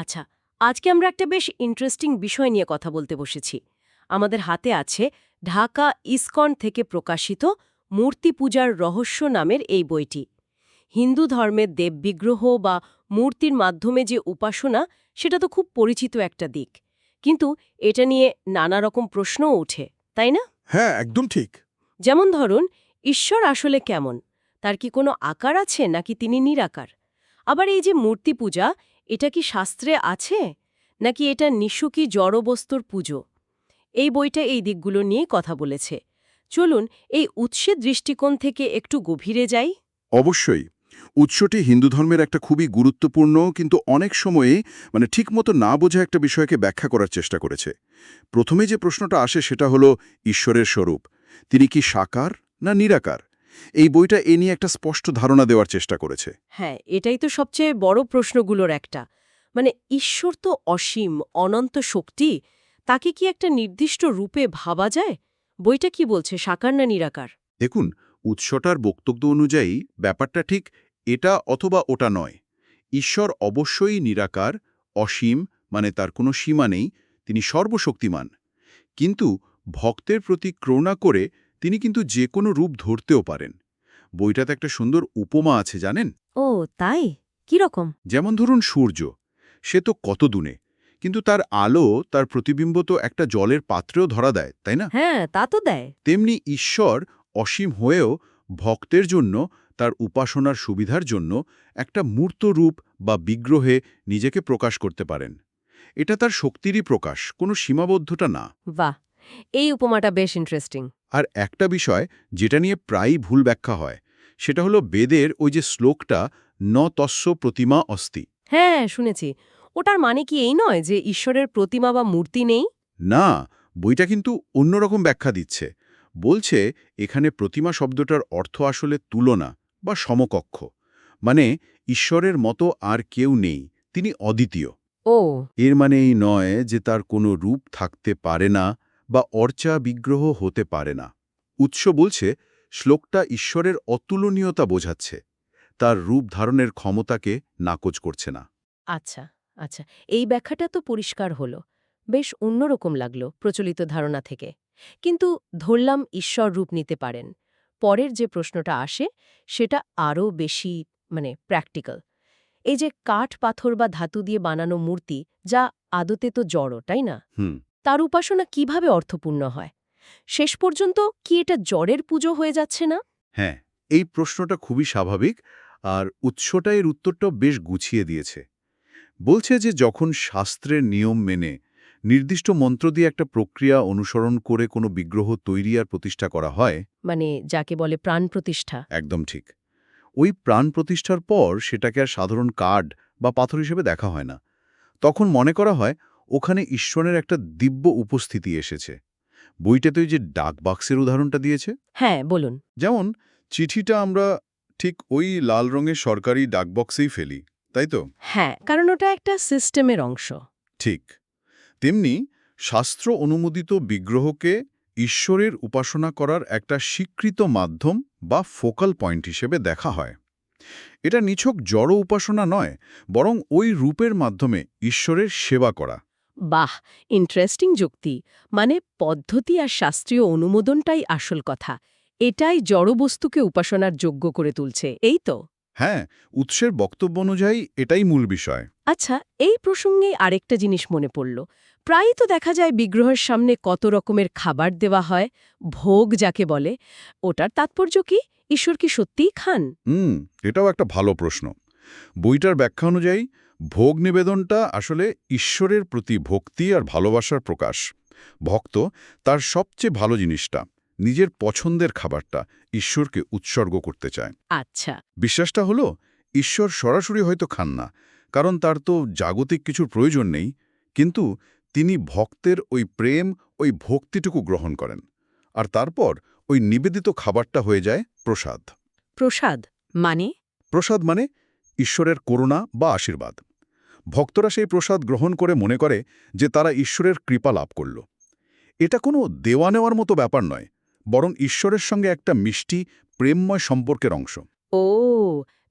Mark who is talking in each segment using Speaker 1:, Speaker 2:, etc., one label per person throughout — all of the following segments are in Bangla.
Speaker 1: আচ্ছা আজকে আমরা একটা বেশ ইন্টারেস্টিং বিষয় নিয়ে কথা বলতে বসেছি। আমাদের হাতে আছে ঢাকা ইসকন থেকে প্রকাশিত মূর্তি পূজার রহস্য নামের এই বইটি। হিন্দু ধর্মের দেববিগ্রহ বা মূর্তির মাধ্যমে যে উপাসনা সেটা তো খুব পরিচিত একটা দিক। কিন্তু এটা নিয়ে নানা রকম প্রশ্নও ওঠে তাই না?
Speaker 2: হ্যাঁ একদম ঠিক।
Speaker 1: যেমন ধরুন ঈশ্বর আসলে কেমন? তার কি কোনো আকার আছে নাকি তিনি নিরাকার? আবার এই যে মূর্তি পূজা এটা কি শাস্ত্রে আছে? নাকি এটা নিশুকি জড়বস্তুর পুজো? এই বইটা এই দিকগুলো নিয়ে কথা বলেছে। চলুন এই উৎসের দৃষ্টিকোণ থেকে একটু গভীরে যাই।
Speaker 2: অবশ্যই। উৎসটি হিন্দু ধর্মের একটা খুবই গুরুত্বপূর্ণ কিন্তু অনেক সময়ে মানে ঠিকমতো না বোঝা একটা বিষয়কে ব্যাখ্যা করার চেষ্টা করেছে। প্রথমে যে প্রশ্নটা আসে সেটা হলো, ঈশ্বরের স্বরূপ। তিনি কি সাকার না নিরাকার? এই বইটা এ নিয়ে একটা স্পষ্ট ধারণা দেওয়ার চেষ্টা করেছে।
Speaker 1: হ্যাঁ এটাই তো সবচেয়ে বড় প্রশ্নগুলোর একটা। মানে ঈশ্বর তো অসীম অনন্ত শক্তি তাকে কি একটা নির্দিষ্ট রূপে ভাবা যায়? বইটা কি বলছে সাকার না নিরাকার?
Speaker 2: দেখুন উৎসটার বক্তব্য অনুযায়ী ব্যাপারটা ঠিক এটা অথবা ওটা নয়। ঈশ্বর অবশ্যই নিরাকার অসীম মানে তার কোনো সীমা নেই তিনি সর্বশক্তিমান। কিন্তু ভক্তের প্রতি করুণা করে তিনি কিন্তু যে কোনো রূপ ধরতেও পারেন। বইটাতে একটা সুন্দর উপমা আছে জানেন?
Speaker 1: ও তাই? কি রকম?
Speaker 2: যেমন ধরুন সূর্য। সে তো কত দূনে কিন্তু তার আলো তার প্রতিবিম্ব তো একটা জলের পাত্রেও ধরা দেয় তাই না?
Speaker 1: হ্যাঁ তা তো দেয়।
Speaker 2: তেমনি ঈশ্বর অসীম হয়েও ভক্তের জন্য তার উপাসনার সুবিধার জন্য একটা মূর্ত রূপ বা বিগ্রহে নিজেকে প্রকাশ করতে পারেন। এটা তার শক্তিরই প্রকাশ কোনো সীমাবদ্ধতা না।
Speaker 1: বাহ! এই উপমাটা বেশ ইন্টারেস্টিং
Speaker 2: আর একটা বিষয় যেটা নিয়ে প্রায়ই ভুল ব্যাখ্যা হয় সেটা হলো বেদের ওই যে শ্লোকটা ন তস্য প্রতিমা অস্তি
Speaker 1: হ্যাঁ শুনেছি। ওটার মানে কি এই নয় যে ঈশ্বরের প্রতিমা বা মূর্তি নেই?
Speaker 2: না বইটা কিন্তু অন্যরকম ব্যাখ্যা দিচ্ছে। বলছে এখানে প্রতিমা শব্দটার অর্থ আসলে তুলনা বা সমকক্ষ। মানে ঈশ্বরের মতো আর কেউ নেই তিনি অদ্বিতীয়।
Speaker 1: ও।
Speaker 2: এর মানে এই নয় যে তার কোনো রূপ থাকতে পারে না বা অর্চা বিগ্রহ হতে পারে না। উৎস বলছে শ্লোকটা ঈশ্বরের অতুলনীয়তা বোঝাচ্ছে। তার রূপ ধারণের ক্ষমতাকে নাকচ করছে না।
Speaker 1: আচ্ছা আচ্ছা এই ব্যাখ্যাটা তো পরিষ্কার হলো। বেশ অন্যরকম লাগল প্রচলিত ধারণা থেকে। কিন্তু ধরলাম ঈশ্বর রূপ নিতে পারেন। পরের যে প্রশ্নটা আসে সেটা আরও বেশি মানে প্র্যাকটিক্যাল এই যে কাঠ পাথর বা ধাতু দিয়ে বানানো মূর্তি যা আদতে তো জড়ো তাই না?
Speaker 2: হুম।
Speaker 1: তার উপাসনা কীভাবে অর্থপূর্ণ হয়? শেষ পর্যন্ত কি এটা জড়ের পুজো হয়ে যাচ্ছে না?
Speaker 2: হ্যাঁ এই প্রশ্নটা খুবই স্বাভাবিক আর উৎসটা এর উত্তরটাও বেশ গুছিয়ে দিয়েছে। বলছে যে যখন শাস্ত্রের নিয়ম মেনে নির্দিষ্ট মন্ত্র দিয়ে একটা প্রক্রিয়া অনুসরণ করে কোনো বিগ্রহ তৈরি আর প্রতিষ্ঠা করা হয়
Speaker 1: মানে যাকে বলে প্রাণ প্রতিষ্ঠা।
Speaker 2: একদম ঠিক। ওই প্রাণ প্রতিষ্ঠার পর সেটাকে আর সাধারণ কার্ড বা পাথর হিসেবে দেখা হয় না। তখন মনে করা হয় ওখানে ঈশ্বরের একটা দিব্য উপস্থিতি এসেছে। বইটাতে ওই যে ডাকবাক্সের উদাহরণটা দিয়েছে?
Speaker 1: হ্যাঁ বলুন।
Speaker 2: যেমন চিঠিটা আমরা ঠিক ওই লাল রঙের সরকারি ডাকবক্সেই ফেলি তাই তো?
Speaker 1: হ্যাঁ কারণ ওটা একটা সিস্টেমের অংশ।
Speaker 2: ঠিক। তেমনি শাস্ত্র অনুমোদিত বিগ্রহকে ঈশ্বরের উপাসনা করার একটা স্বীকৃত মাধ্যম বা ফোকাল পয়েন্ট হিসেবে দেখা হয়। এটা নিছক জড় উপাসনা নয় বরং ওই রূপের মাধ্যমে ঈশ্বরের সেবা করা।
Speaker 1: বাহ ইন্টারেস্টিং যুক্তি। মানে পদ্ধতি আর শাস্ত্রীয় অনুমোদনটাই আসল কথা। এটাই জড়বস্তুকে উপাসনার যোগ্য করে তুলছে এই তো?
Speaker 2: হ্যাঁ উৎসের বক্তব্য অনুযায়ী এটাই মূল বিষয়।
Speaker 1: আচ্ছা এই প্রসঙ্গে আরেকটা জিনিস মনে পড়ল। প্রায়ই তো দেখা যায় বিগ্রহের সামনে কত রকমের খাবার দেওয়া হয় ভোগ যাকে বলে। ওটার তাৎপর্য কি? ঈশ্বর কি সত্যিই খান?
Speaker 2: হুম এটাও একটা ভালো প্রশ্ন। বইটার ব্যাখ্যা অনুযায়ী ভোগ নিবেদনটা আসলে ঈশ্বরের প্রতি ভক্তি আর ভালোবাসার প্রকাশ। ভক্ত তার সবচেয়ে ভালো জিনিসটা নিজের পছন্দের খাবারটা ঈশ্বরকে উৎসর্গ করতে চায়।
Speaker 1: আচ্ছা।
Speaker 2: বিশ্বাসটা হলো ঈশ্বর সরাসরি হয়তো খান না কারণ তার তো জাগতিক কিছুর প্রয়োজন নেই কিন্তু তিনি ভক্তের ওই প্রেম ওই ভক্তিটুকু গ্রহণ করেন। আর তারপর ওই নিবেদিত খাবারটা হয়ে যায় প্রসাদ।
Speaker 1: প্রসাদ মানে?
Speaker 2: প্রসাদ মানে ঈশ্বরের করুণা বা আশীর্বাদ। ভক্তরা সেই প্রসাদ গ্রহণ করে মনে করে যে তারা ঈশ্বরের কৃপা লাভ করল। এটা কোনো দেওয়া নেওয়ার মতো ব্যাপার নয় বরং ঈশ্বরের সঙ্গে একটা মিষ্টি প্রেমময় সম্পর্কের অংশ।
Speaker 1: ও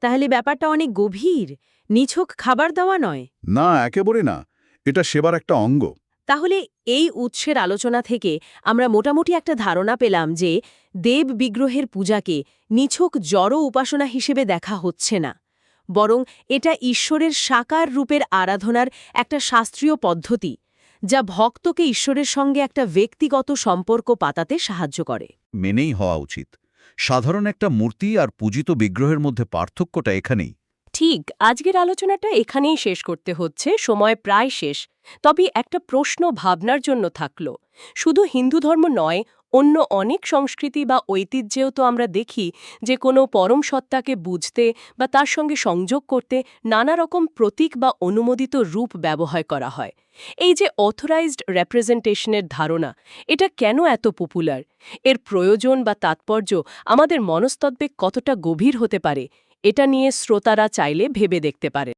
Speaker 1: তাহলে ব্যাপারটা অনেক গভীর। নিছক খাবার দেওয়া নয়।
Speaker 2: না একেবারে না। এটা সেবার একটা অঙ্গ।
Speaker 1: তাহলে এই উৎসের আলোচনা থেকে আমরা মোটামুটি একটা ধারণা পেলাম যে দেব বিগ্রহের পূজাকে নিছক জড় উপাসনা হিসেবে দেখা হচ্ছে না। বরং এটা ঈশ্বরের সাকার রূপের আরাধনার একটা শাস্ত্রীয় পদ্ধতি যা ভক্তকে ঈশ্বরের সঙ্গে একটা ব্যক্তিগত সম্পর্ক পাতাতে সাহায্য করে।
Speaker 3: মেনেই হওয়া উচিত। সাধারণ একটা মূর্তি আর পূজিত বিগ্রহের মধ্যে পার্থক্যটা এখানেই।
Speaker 1: ঠিক আজকের আলোচনাটা এখানেই শেষ করতে হচ্ছে সময় প্রায় শেষ। তবে একটা প্রশ্ন ভাবনার জন্য থাকল। শুধু হিন্দু ধর্ম নয় অন্য অনেক সংস্কৃতি বা ঐতিহ্যেও তো আমরা দেখি যে কোনো পরম সত্তাকে বুঝতে বা তার সঙ্গে সংযোগ করতে নানা রকম প্রতীক বা অনুমোদিত রূপ ব্যবহার করা হয়। এই যে অথরাইজড রেপ্রেজেন্টেশনের ধারণা, এটা কেন এত পপুলার এর প্রয়োজন বা তাৎপর্য আমাদের মনস্তত্ত্বে কতটা গভীর হতে পারে? এটা নিয়ে শ্রোতারা চাইলে ভেবে দেখতে পারে।